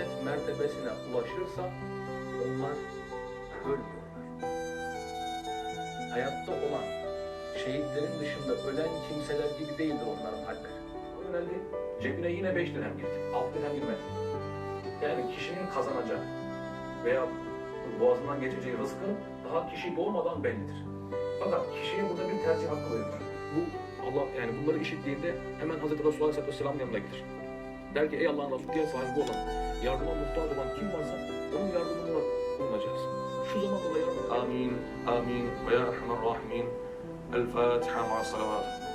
şehadet mertebesine ulaşırsa onlar ölmüyorlar. Hayatta olan şehitlerin dışında ölen kimseler gibi değildir onların halleri. O yöneldi, cebine yine beş dirhem girdi, altı dirhem girmedi. Yani kişinin kazanacağı veya boğazından geçeceği rızkı daha kişi doğmadan bellidir. Fakat kişiye burada bir tercih hakkı verilir. Bu Allah yani bunları işittiğinde hemen Hz. Resulullah Aleyhisselatü Vesselam'ın yanına gider. Der ki ey Allah'ın Resulü sahibi olan, yardıma muhtaç olan kim varsa onun yardımına bulunacağız. Şu zamanda da yardım Amin, amin ve ya Rahman Rahimin. El Fatiha ma salavat.